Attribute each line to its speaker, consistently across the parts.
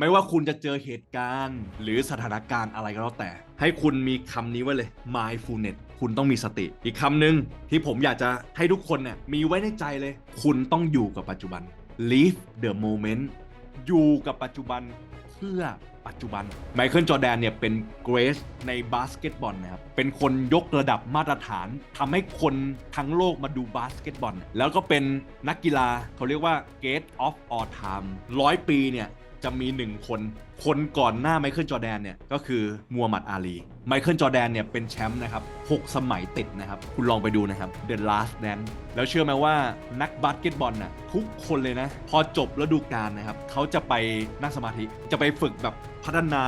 Speaker 1: ไม่ว่าคุณจะเจอเหตุการณ์ หรือสถานการณ์อะไรก็แล้วแต่ ให้คุณมีคำนี้ไว้เลย mindfulness คุณต้องมีสติ อีกคำหนึ่งที่ผมอยากจะให้ทุกคนเนี่ยมีไว้ในใจเลย คุณต้องอยู่กับปัจจุบัน live the moment อยู่กับปัจจุบันเพื่อปัจจุบันไมเคิลจอแดนเนี่ยเป็นเกรสในบาสเกตบอลนะครับ เป็นคนยกระดับมาตรฐานทำให้คนทั้งโลกมาดูบาสเกตบอล แล้วก็เป็นนักกีฬาเขาเรียกว่า Gate of all time ร้อยปีเนี่ย จะมีหนึ่งคน คนก่อนหน้าไมเคิลจอแดนเนี่ยก็คือมัวหมัดอาลี ไมเคิลจอแดนเนี่ยเป็นแชมป์นะครับ 6 สมัยติดนะครับ คุณลองไปดูนะครับ The Last Dance แล้วเชื่อไหมว่านักบาสเกตบอลน่ะทุกคนเลยนะ พอจบฤดูกาลนะครับ เขาจะไปนั่งสมาธิ จะไปฝึกแบบพัฒนา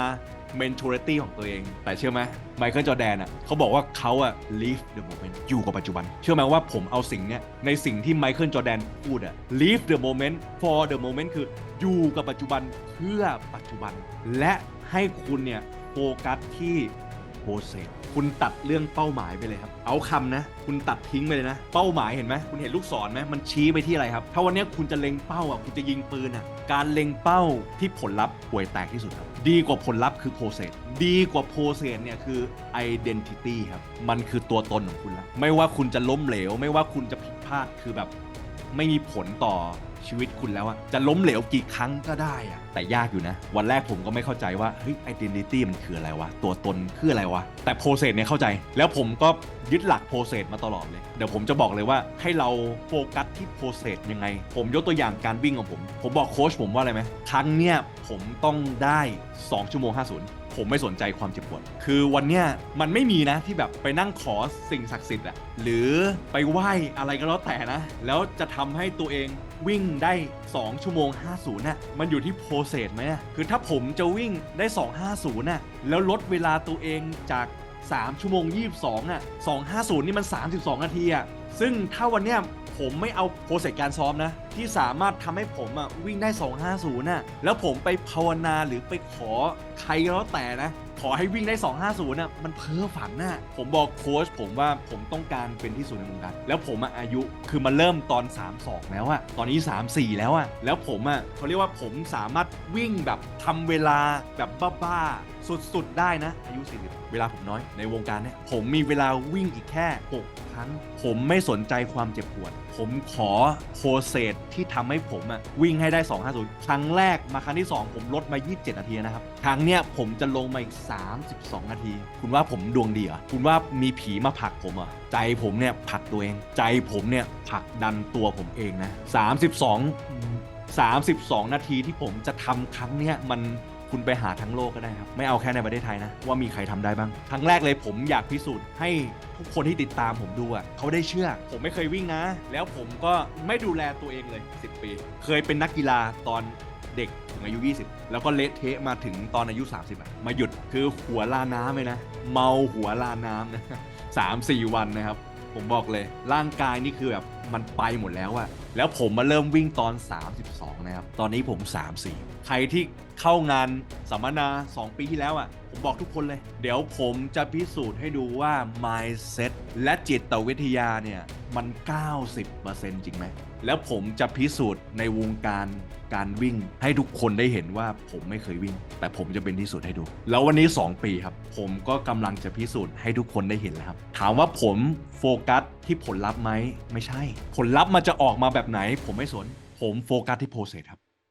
Speaker 1: เมนทูริตี้ของตัวเอง แต่เชื่อไหมไมเคิลจอแดนอะเขาบอกว่าเขาอะ live the moment อยู่กับปัจจุบัน เชื่อไหมว่าผมเอาสิ่งเนี้ยในสิ่งที่ไมเคิลจอแดนพูดอะ live the moment for the moment คืออยู่กับปัจจุบันเพื่อปัจจุบัน และให้คุณเนี่ยโฟกัสที่ โปรเซสคุณตัดเรื่องเป้าหมายไปเลยครับ เอาคำนะ คุณตัดทิ้งไปเลยนะ เป้าหมายเห็นไหมคุณเห็นลูกศรไหมมันชี้ไปที่อะไรครับ ถ้าวันนี้คุณจะเล็งเป้าอะคุณจะยิงปืนอะ การเล็งเป้าที่ผลลัพธ์ห่วยแตกที่สุดครับ ดีกว่าผลลัพธ์คือโปรเซสดีกว่าโปรเซสเนี่ยคือ identity ครับ มันคือตัวตนของคุณแล้ว ไม่ว่าคุณจะล้มเหลว ไม่ว่าคุณจะผิดพลาดคือแบบไม่มีผลต่อ ชีวิตคุณแล้วอะจะล้มเหลวกี่ครั้งก็ได้อะแต่ยากอยู่นะ วันแรกผมก็ไม่เข้าใจว่าเฮ้ย identity มันคืออะไรวะ ตัวตนคืออะไรวะ แต่ process เนี่ยเข้าใจ แล้วผมก็ยึดหลัก process มาตลอดเลย เดี๋ยวผมจะบอกเลยว่าให้เราโฟกัสที่ process ยังไง ผมยกตัวอย่างการวิ่งของผม ผมบอกโค้ชผมว่าอะไรไหมครั้งเนี้ยผมต้องได้ 2 ชั่วโมง 50 ผมไม่สนใจความเจ็บปวด คือวันเนี้ยมันไม่มีนะที่แบบไปนั่งขอสิ่งศักดิ์สิทธิ์อะหรือไปไหว้อะไรก็แล้วแต่นะ แล้วจะทำให้ตัวเองวิ่งได้ 2 ชั่วโมง 50น่ะมันอยู่ที่โปรเซสไหมอะคือถ้าผมจะวิ่งได้ 250น่ะแล้วลดเวลาตัวเองจาก 3 ชั่วโมง 22อะ250 นี่มัน 32 นาทีอะซึ่งถ้าวันเนี้ย ผมไม่เอาโปรเซสการซ้อมนะ ที่สามารถทำให้ผมอะวิ่งได้ 250น่ะแล้วผมไปภาวนาหรือไปขอใครก็แล้วแต่นะ ขอให้วิ่งได้ 250น่ะมันเพ้อฝันน่ะผมบอกโค้ชผมว่าผมต้องการเป็นที่สุดในวงการแล้วผมอะอายุคือมาเริ่มตอน 32 แล้วอะตอนนี้ 34 แล้วอะแล้วผมอะเขาเรียกว่าผมสามารถวิ่งแบบทำเวลาแบบบ้าๆสุดๆ ได้นะอายุ 40 เวลาผมน้อยในวงการเนี่ยผมมีเวลาวิ่งอีกแค่ 6 ครั้ง ผมไม่สนใจความเจ็บปวด ผมขอโปรเซสที่ทำให้ผมอะวิ่งให้ได้ 250 ครั้งแรกมาครั้งที่ 2 ผมลดมา 27 นาทีนะครับ ครั้งเนี้ยผมจะลงมาอีก32 นาที คุณว่าผมดวงดีเหรอคุณว่ามีผีมาผลักผมเหรอใจผมเนี่ยผลักตัวเอง ใจผมเนี่ยผลักดันตัวผมเองนะ 32 32 นาทีที่ผมจะทำครั้งเนี้ยมันคุณไปหาทั้งโลกก็ได้ครับ ไม่เอาแค่ในประเทศไทยนะ ว่ามีใครทำได้บ้างครั้งแรกเลยผมอยากพิสูจน์ให้ทุกคนที่ติดตามผมดูอะเขาได้เชื่อ ผมไม่เคยวิ่งนะ แล้วผมก็ไม่ดูแลตัวเองเลย 10 ปี เคยเป็นนักกีฬาตอน เด็กถึงอายุ 20 แล้วก็เละเทะมาถึงตอนอายุ 30อะมาหยุดคือหัวลาน้ำเลยนะ เมาหัวลาน้ำนะสามสี่วันนะครับ ผมบอกเลย ร่างกายนี่คือแบบ มันไปหมดแล้วอะแล้วผมมาเริ่มวิ่งตอน 32 นะครับ ตอนนี้ผม 34 ใครที่เข้างานสัมมนา 2 ปีที่แล้วอะผมบอกทุกคนเลย เดี๋ยวผมจะพิสูจน์ให้ดูว่า mindset และจิตวิทยาเนี่ยมัน 90%จริงไหม แล้วผมจะพิสูจน์ในวงการการวิ่งให้ทุกคนได้เห็นว่าผมไม่เคยวิ่ง แต่ผมจะเป็นที่สุดให้ดู แล้ววันนี้ 2 ปีครับ ผมก็กำลังจะพิสูจน์ให้ทุกคนได้เห็นแล้วครับ ถามว่าผมโฟกัส ที่ผลลัพธ์ไหมไม่ใช่ ผลลัพธ์มันจะออกมาแบบไหน ผมไม่สน ผมโฟกัสที่โปรเซสครับ